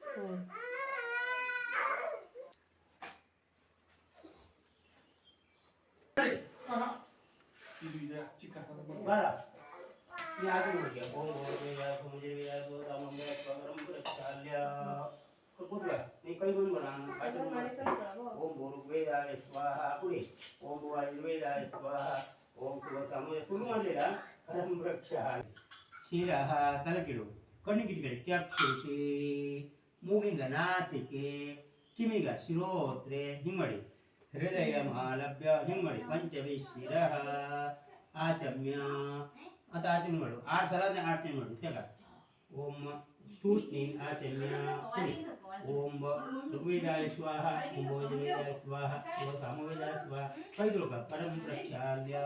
हम्म. बरं मी अजून म्हणते ओम भोजवेया भोजवेया गोदामंगल स्वरम प्रचाल्य कुठला मी काही बोल म्हणा अजून म्हणा. ओम भूर्वेदाय स्वाहा पुढे ओम वायुर्वेदाय स्वाहा ಓಂ ಶುಭ ಸಮಯ ಶುರು ಮಾಡಲಿಲ್ಲ ಸಂರಕ್ಷ. ಶಿರ ತಲೆಗಿಡು ಕಣ್ಣಿಗಿಡಿಗಡೆ ಚಕ್ಷುಷಿ, ಮೂಗಿಂದ ನಾಸಿಕೆ, ಕಿಮಿಗ ಶಿರೋತ್ರೆ, ಹಿಮ್ಮಡಿ, ಹೃದಯ ಮಹಾಲಭ್ಯ ಹಿಮ್ಮಡಿ ಪಂಚಮಿ ಶಿರ ಆಚಮ್ಯ ಅಥವಾ ಆಚರಣೆ ಮಾಡು ಆರು ಸಲ ಆಚರಣೆ ಮಾಡು ತೆಗ ಓಂ तूष्णीन आचम्य पुढे ओम ऋग्वेदाय स्वाहा ओम वैद्यवेदाय स्वाहा ओम सामवेदाय स्वाहा ಕೈದು ಲೋಕ ಪರಂ ಪ್ರಕ್ಷಾಲ್ಯ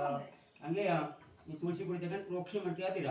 ಹಂಗೆ ಈ ತುಳಸಿ ಕುಡಿತಕ್ಕ ಪ್ರೋಕ್ಷ ಮಾಡ್ತೀಯ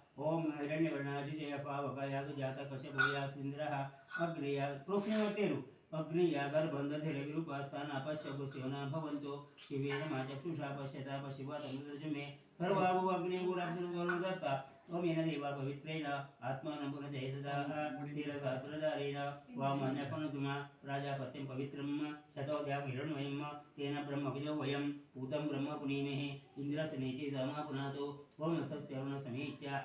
पावकयागु जातकशभूयास्विन्द्रः अग्रेया प्रोक्षणवतेरु अग्नियागर बंध धीरे विरूपास्थान अपश्यगु शिवना भवन्तो शिवेन मा चक्षुषा पश्यता पशिवा तमुद्रजमे सर्वाभु अग्निगुराब्दुर्गोलो दत्ता। त्वमेन देवा पवित्रेण। आत्मानं पुनजयतदाः तीरसहस्रधारेण वामन्यपनुतुमा प्राजापत्यं पवित्रं। शतोद्यां हिरण्मयं। तेन ब्रह्मकुजो वयं। पूतं ब्रह्म पुनीमहे इन्द्रसनेति समा पुनातो ओम सत्यवर्ण समीच्या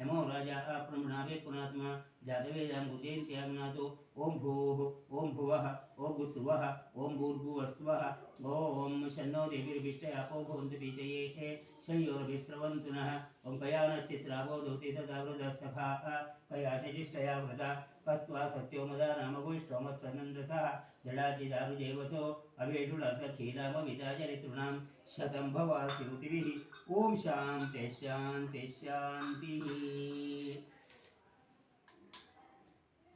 यमो राजा प्रमणावे पुनात्मा जातवेदां बुद्धेन्त्याग्नातो ओम भूः ओम भुवः ओम भुसुवः ओम भूर्भुवस्वः। ओम शन्नो देवीर्विष्टयापो भवन्तु पीतये। शयोर्विस्रवन्तु नः। ओम कयानश्चित्रावोधोति सदा वृदसखा कया च चिष्टया व्रता कत्वा सत्यो मदा नाम गोष्ठमत्सनन्दसः जडाचिदारुजेवसो अवेषुडसखीरामविदा चरितॄणां शतं भवास्युतिभिः ॐ शान्ति शान्ति, शान्तिः।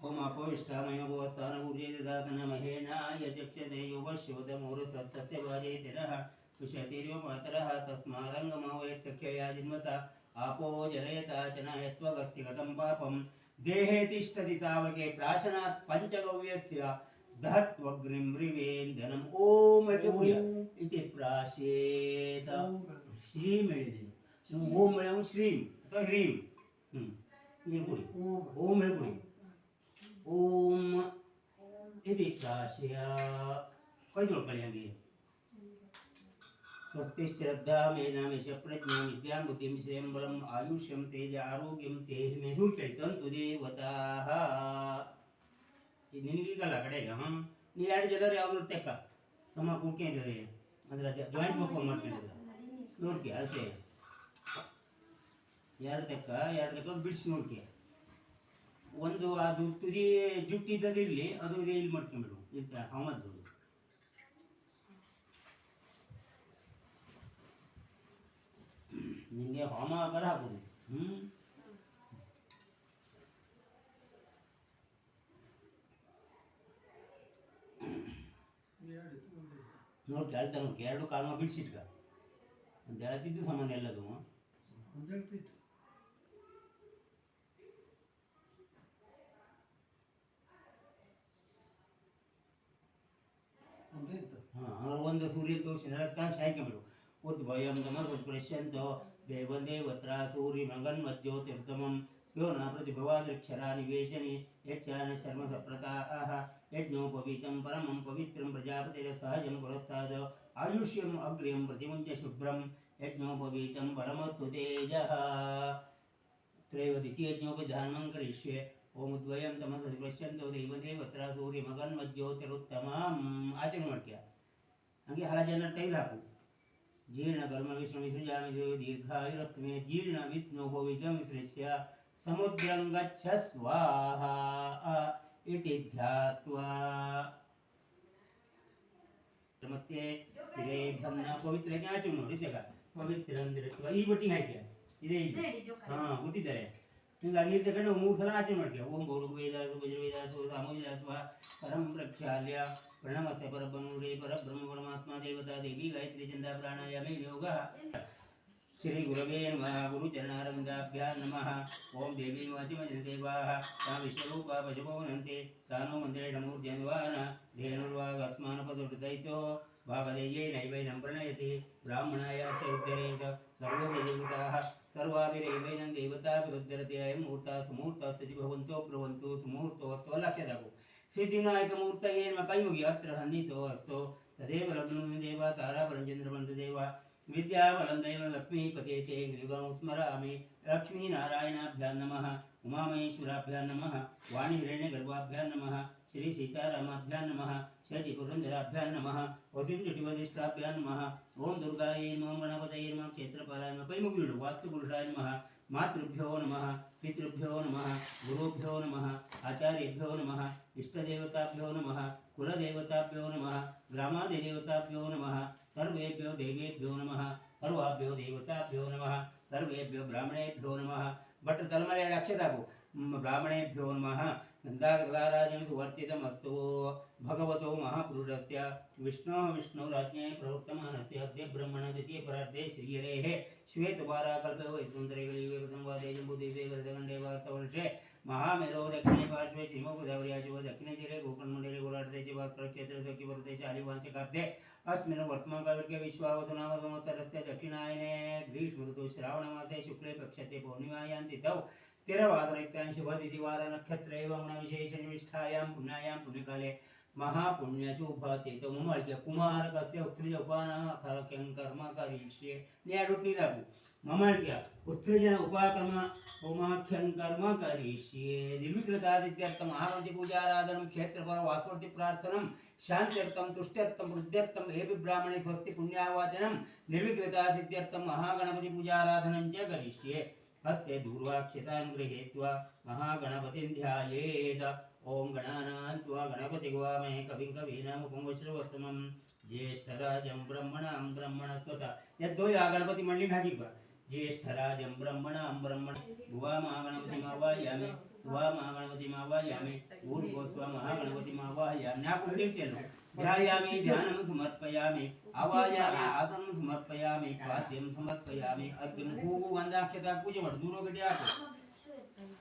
ओम भूस्थानभूर्जेदातनमहेनाय चक्षते योगशोधमूर्सत्तस्य वाजेतिरः सुषतिर्यो मातरः तस्मारङ्गमवय सख्यया आपो जलयता च नायत्वगस्तिगतं पापं। देहे तिष्ठति तावके प्राशनात् पञ्चगव्यस्य दहत्वग्निं रिवेन्दनम् ॐ इति इति प्राशेत श्रीं ಹೇಳಿದ್ದೀನಿ ನೀವು ಓಂ ಹೇಳೋ ಶ್ರೀಂ ಅಥವಾ ಹ್ರೀಂ ಹ್ಞೂ ನೀರು ಕುಡಿ ಓಂ ಹೇಳಿ ಕುಡಿ ಓಂ इति प्राशय ಕೈದು ಕಳಿ ಹಂಗೆ स्वस्ति श्रद्धा मेनामेश प्रज्ञा विद्यां बुद्धिं श्रियं बलम् आयुष्यं तेज आरोग्यं तेहि मे ಸುಳ್ಕೇಳ್ತಂತು ದೇವತಾಃ ನಿನಗೀಗಲ್ಲ ಕಡೆಗೆ, ಹಾಂ? ನೀ ಎರಡು ಜನರು ಯಾವ್ದು ತೆಕ್ಕ ಸಮ ಕೂಡ್ಕೊಂಡಿರಿ ಅಂದ್ರೆ ಜಾಯಿಂಟ್ ಮಕ್ಕಳು ಮಾಡ್ಕೊಂಡಿಲ್ಲ ನೋಡ್ಕೆ ಅದಕ್ಕೆ ಎರಡು ತೆಕ್ಕ ಎರಡು ತೆಕ್ಕ ಬಿಡಿಸಿ ನೋಡ್ಕೆ. ಒಂದು ಅದು ತುದಿ ಜುಟ್ಟಿದ್ದದಿರಲಿ ಅದು ಇಲ್ಲಿ ಮಾಡ್ಕೊಂಡ್ಬಿಡು. ಇದು ಅವಮದ್ದು ನಿಮಗೆ ಹೋಮ ಬರ ಹಾಕೋದು ಹ್ಞೂ ನೋಡಿ ಕೇಳ್ತಾನೆ ಎರಡು ಕಾಲು ಬಿಡಿಸಿಟ್ಕ ಅಂತ ಹೇಳ್ತಿದ್ದು ಸಾಮಾನ್ಯ ಎಲ್ಲದು. ಅಂತ ಹೇಳ್ತಿತ್ತು ಒಂದು ಸೂರ್ಯ ತೋರಿಸಿ ನರಕ್ತಾನೆ ಸಾಯ್ಕೆ ಬಿಡು ಉದ್ಭಯಂ ನಮ ಉತ್ಪ್ರಶ್ಯಂತೋ ದೇವದೇವತ್ರ ಸೂರ್ಯ ಮಗನ್ ಮಜ್ಯೋತಿರ್ತಮಂ यो न प्रतिभवादृक्षरा निवेशने यच्छान शर्म सप्रताः यज्ञोपवीतं परमं पवित्रं प्रजापतिरसहजं पुरस्ताद आयुष्यम् अग्र्यं प्रतिमुञ्च शुभ्रं यज्ञोपवीतं परमस्तु तेजः त्रैव द्वितीयज्ञोपधानं करिष्ये ओमुद्वयं तमसि पश्यन्तो देवदेवत्र ಸೂರ್ಯಮಗನ್ಮಜ್ಯೋತಿರುತ್ತಮಂ ಆಚರಣೆ ಮಾಡ್ತೀಯ ಹಂಗೆ ಹಲ ಜನರ ಕೈಲಿ ಹಾಕು ಜೀರ್ಣ ಕರ್ಮ ವಿಷ್ಣು ವಿಸೃಜಾಮಿ ದೀರ್ಘಾಯುರಸ್ತು ಮೇ ಜೀರ್ಣ ವಿಷ್ಣು ವಿಜಂ ವಿಸೃಜ್ಯ ಸಮುದ್ರಂ ಗಚ್ಚ ಸ್ವಾಹಾ ಇತಿ ಧ್ಯಾತ್ವಾ ಮತ್ತೆ ಇದೇ ಬ್ರಹ್ಮ ಪವಿತ್ರ ಆಚರಣೆ ನೋಡಿ ಈಗ ಪವಿತ್ರಂ ಧೃತ್ವ ಈ ಬಟ್ಟಿ ಹಾಕಿ ಇದೇ ಇದೆ ರೆಡಿ ಜೋಕಾಲಿ ಹಾ ಕೂತಿದ್ದಾರೆ ನಿಮ್ಗೆ ಅಲ್ಲಿ ತಗೊಂಡು ಮೂರು ಸಲ ಆಚರಣೆ ಮಾಡ್ತೀಯ ಓಂ ಗೌರು ವೇದಾಸು ವಜ್ರವೇದಾಸು ಸಾಮೋಜಾಸ್ವ ಪರಂ ಪ್ರಕ್ಷಾಲ್ಯ ಪ್ರಣಮಸ್ಯ ಪರಬ್ರಹ್ಮಣೇ ಪರಬ್ರಹ್ಮ ಪರಮಾತ್ಮ ದೇವತಾ ದೇವಿ ಗಾಯತ್ರಿ ಚಂದ ಪ್ರಾಣಾಯಾಮೇ ಯೋಗ श्री श्रीगुरवे नमः गुरुचरणारविन्दाभ्यां नमः। ॐ देवी वाचिमजनदेवाः सा विश्वरूपा पशुपवनन्ते सा नो मन्त्रेणमूर्जन्वान धेनुर्वागस्मानपदुदयितो भागदेयैनैवैनं प्रणयति। ब्राह्मणाय शरुद्धरेत सर्वदेवताः सर्वाभिरैवैनं देवताभिरुद्धरति अयं मूर्ता सुमूर्तास्तति भवन्तो ब्रुवन्तु। सुमूर्तो त्वलक्षदभु सिद्धिनायकमूर्तये नम। कैमुगी अत्र सन्नितो अस्तो। तदेव लग्नो देवा। तारापरञ्चन्द्रमन्तदेवा विद्याबलं दैव लक्ष्मीपते ते गृहं स्मरामि लक्ष्मीनारायणाभ्यां नमः। उमामहेश्वराभ्यां नमः। वाणीहिरण्यगर्भाभ्यां नमः। श्रीसीतारामाभ्यां नमः। शचिपुरन्दराभ्यां नमः। वधुञ्जुटिवदिष्टाभ्यां नमः। ॐ दुर्गायै नमः गणपतये नमः। क्षेत्रपालाय नमः। कैमुगिरुडु वास्तुपुरुषाय नमः। मातृभ्यो नमः। पितृभ्यो नमः। गुरुभ्यो नमः। आचार्येभ्यो नमः। इष्टदेवताभ्यो नमः। कुलदेवताभ्यो नमः ग्रामादिदेवताभ्यो नमः सर्वेभ्यो देवेभ्यो नमः सर्वाभ्यो देवताभ्यो नमः सर्वेभ्यो ब्राह्मणेभ्यो नमः ಭಟ್ರು ತಲೆಮಲೆಯಲ್ಲಿ ಅಕ್ಷತಾಕು ಬ್ರಾಹ್ಮಣೇಭ್ಯೋ ನಮಃ ಗಂಧಾಗಲಾರಾಜಂ ಸುವರ್ಚಿತಮಸ್ತು ಭಗವತೋ ಮಹಾಪುರುಷಸ್ಯ ವಿಷ್ಣೋ ವಿಷ್ಣುರಾಜ್ಞೆ ಪ್ರವೃತ್ತಮಾನಸ್ಯ ಅದ್ಯ ಬ್ರಹ್ಮಣ ದ್ವಿತೀಯ ಪರಾರ್ಧೆ ಶ್ರೀಯರೇಃ ಶ್ವೇತವಾರಾಕಲ್ಪೆ ವೈಕುಂತರೆಗಳಿಗೆ ಜಂಬೂದೇವೆ ಗರದಗಂಡೇ ವಾರ್ತವರ್ಷೆ महामेरव दक्षिणे पार्श्वे श्रीमुख देवर्याशिव दक्षिणे तीरे गोकर्णमंडले गोलार्धेचे वर्तक्षेत्रदकी वर्तेचे अलिवांचे काब्दे अस्मिन् वर्तमानकालके विश्वावसनामसंवत्सरस्य दक्षिणायने ग्रीष्मऋतु श्रावणमासे शुक्ले पक्षते पौर्णिमायां तिथौ स्थिरवादनयुक्तां शुभतिथिवारनक्षत्रैव गुणविशेषनिष्ठायां पुण्यायां पुण्यकाले महापुण्यशुभते तो ममळ्य कुमारकस्य उत्सृज उपानाखरक्यं कर्म करिष्ये न्याडुट्निरागु ममळ्य उत्सृजन उपाकर्म उमाख्यं कर्म करिष्ये निर्विकृतादित्यर्थं महागणपति पूजाराधनं क्षेत्रपर वास्वर्ति प्रार्थनं शान्त्यर्थं तुष्ट्यर्थं वृद्ध्यर्थं हेपि ब्राह्मणे स्वस्ति पुण्यावाचनं निर्विकृतासिद्ध्यर्थं महागणपति पूजाराधनं च करिष्ये हस्ते दूर्वाक्षतां गृहीत्वा महागणपतिं ध्यायेत। ॐ गणानां त्वा गणपतिगवामहे कविं कवीनामुपमुश्रवत्तमं ज्येष्ठराजं ब्रह्मणां ब्रह्मणस्वत। यद्दो या गणपति मंडली ढाकी का ज्येष्ठराजं ब्रह्मणां ब्रह्मण भुवा महागणपति मावायामि स्वा महागणपति मावायामि ऊर्ध्व स्व महागणपति मावायामि ना कुंडली चलो। ध्यायामि, ध्यानं समर्पयामि आवायामि समर्पयामि पाद्यं समर्पयामि, अग्निं भूगु गन्धाक्षता पूजा दूरो गड्डी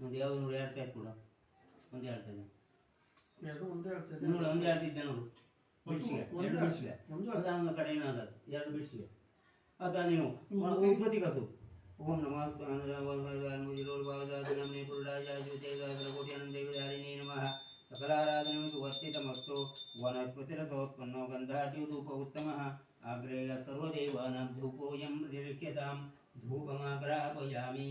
ನೋಡಿ ಹೇಳ್ತಾ ಇತ್ತು ಕೂಡ ಒಂದು ಹೇಳ್ತದೆ ಎರಡು ಒಂದೇ ಹೇಳ್ತದೆ ನೋಡು ಒಂದು ಹೇಳ್ತಿದ್ದೆ ನೋಡು ಬಿಡಿಸಿಗೆ ಎರಡು ಬಿಡಿಸಿಗೆ ಒಂದು ಅದನ್ನ ಕಡೆ ಏನಾದದ್ದು ಎರಡು ಬಿಡಿಸಿಗೆ ಅದ ನೀನು ಉಪತಿ ಕಸು ಓಂ ನಮಃ ಮುಜಿರೋಲ್ ಭಾಗದಾನಮೇ ಪುರುಡಾಯ ಜ್ಯೋತಿಗಾದ್ರ ಕೋಟ್ಯಾನಂದೇವಧಾರಿಣೇ ನಮಃ ಸಕಲಾರಾಧನಮಿತು ವರ್ತಿತಮಸ್ತು ವನಸ್ಪತಿರಸೋತ್ಪನ್ನೋ ಗಂಧಾಢ್ಯೂಪ ಉತ್ತಮಃ ಆಗ್ರೇಯ ಸರ್ವದೇವಾನಾಂ ಧೂಪೋಯಂ ಪ್ರತಿಲಿಖ್ಯತಾಂ ಧೂಪಮಾಗ್ರಾಪಯಾಮಿ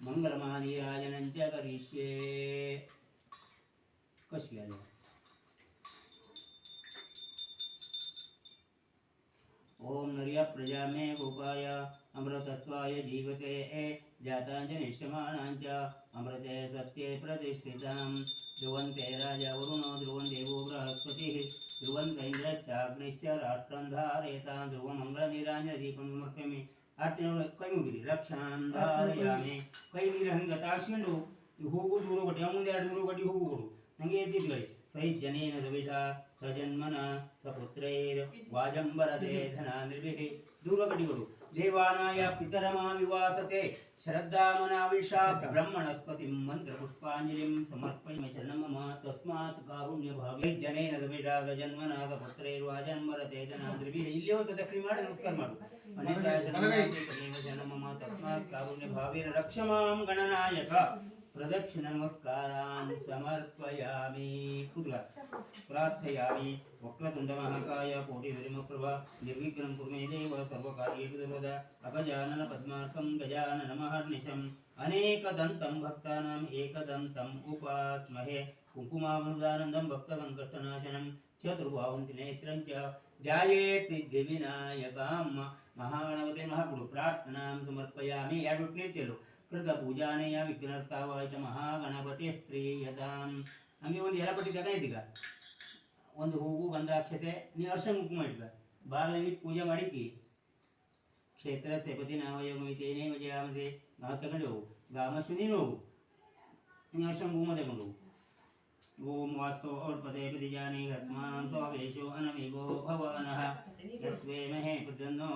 मंगल महानी राजन करिष्ये। कश गया ओम नरिया प्रजा मे गोपाय, अमृतत्वाय जीवते ए जाताञ्जनिष्यमाणाञ्च अमृते सत्ये प्रतिष्ठितां ध्रुवन्ते राजा वरुणो ध्रुवं देवो बृहस्पतिः, ध्रुवन्त इन्द्रश्चाग्निश्च राष्ट्रं धारयतां ध्रुवमङ्गलनिराञ्जदीपं समर्पयामि। ಆರ್ತಿನವರು ಕೈ ಮುಗಿರಿ ರಕ್ಷಾಂ ಧಾರಯಾಮಿ ಕೈ ನೀರು ಹಂಗೆ ತಾಡ್ಸ್ಕೊಂಡು ಹೋಗು ದೂರ ಕೊಟ್ಟು ಮುಂದೆ ಎರಡು ದೂರ ಕೊಟ್ಟು ಹೋಗು ಕೊಡು ನಂಗೆ ಎದ್ದಿದ್ಗಳಿ ಸೈಜನೇನ ರವಿಷ ಸಜನ್ಮನ ಸಪುತ್ರೈರ್ ವಾಜಂಬರದೆ ಧನ ನಿರ್ವಿಹಿ दूरकटिगुरु देवानाय पितरमा विवासते श्रद्धामनाविशा ब्रह्मणस्पतिं मन्त्रपुष्पाञ्जलिं समर्पयामि शरणं मम तस्मात् कारुण्यभावे जनेन विडागजन्मनाथ पुत्रैर्वाजन्मरतेजनाद्रिभिः ಇಲ್ಲಿ ಒಂದು ದಕ್ಷಿಣ ಮಾಡಿ ನಮಸ್ಕಾರ ಮಾಡು ಅನೇಕ ಶರಣ ಮಮ ತಸ್ಮಾತ್ ಕಾರುಣ್ಯಭಾವೇನ ರಕ್ಷ ಮಾಂ ಗಣನಾಯಕ प्रदक्षिणमुत्कारान् समर्पयामि। कुतः प्रार्थयामि। वक्रतुण्डमहाकाय कोटिविरिमप्रभा निर्विघ्नं कुरु मे देव, सर्वकार्येषु सर्वदा अपजाननपद्मार्कं गजाननमहर्निशम्। अनेकदन्तं भक्तानाम् एकदन्तम् कुङ्कुमामृदानन्दं भक्तसङ्कष्टनाशनं चतुर्भावन्तिनेत्रं च ध्यायेत् सिद्धिविनायकां महागणपते महागुरु प्रार्थनां समर्पयामि ಪ್ರಾರ್ಥನಾಂ ಸಮರ್ಪಯಾಮಿ ಎರಡು ಕೇಳ್ತಿಯಲ್ಲ ಕೃತ ಪೂಜಾನೆಯ ವಿಘ್ನರ್ತಾವಾಯ ಚ ಮಹಾಗಣಪತಿ ಪ್ರಿಯತಾಂ ಹಂಗೆ ಒಂದು ಎಲಪಟ್ಟಿ ತಗ ಇದ್ದೀಗ ಒಂದು ಹೂವು ಗಂಧಾಕ್ಷತೆ ನೀ ಅರ್ಶನ ಕುಂಕುಮ ಇಟ್ಕ ಬಾಗಿಲಿಗೆ ಪೂಜೆ ಮಾಡಿಕಿ ಕ್ಷೇತ್ರ ಸೇಪತಿ ನಾವಯೋಗಮಿತೇನೇ ಮಜಯಾಮತೆ ನಾವು ತಗೊಂಡು ಹೋಗು ಗಾಮಸ್ಸು ನೀನು ಹೋಗು ನೀನು ಅರ್ಶನ ಕುಂಕುಮ ತಗೊಂಡು ಹೋಗು ಓಂ ವಾಸ್ತೋ ಔರ್ಪತೆ ಪ್ರತಿಜಾನಿ ಹತ್ಮಾಂ ಸ್ವಾವೇಶೋ ಅನಮಿಗೋ ಭವನಃ ಯತ್ವೇ ಮಹೇ ಪ್ರತನ್ನೋ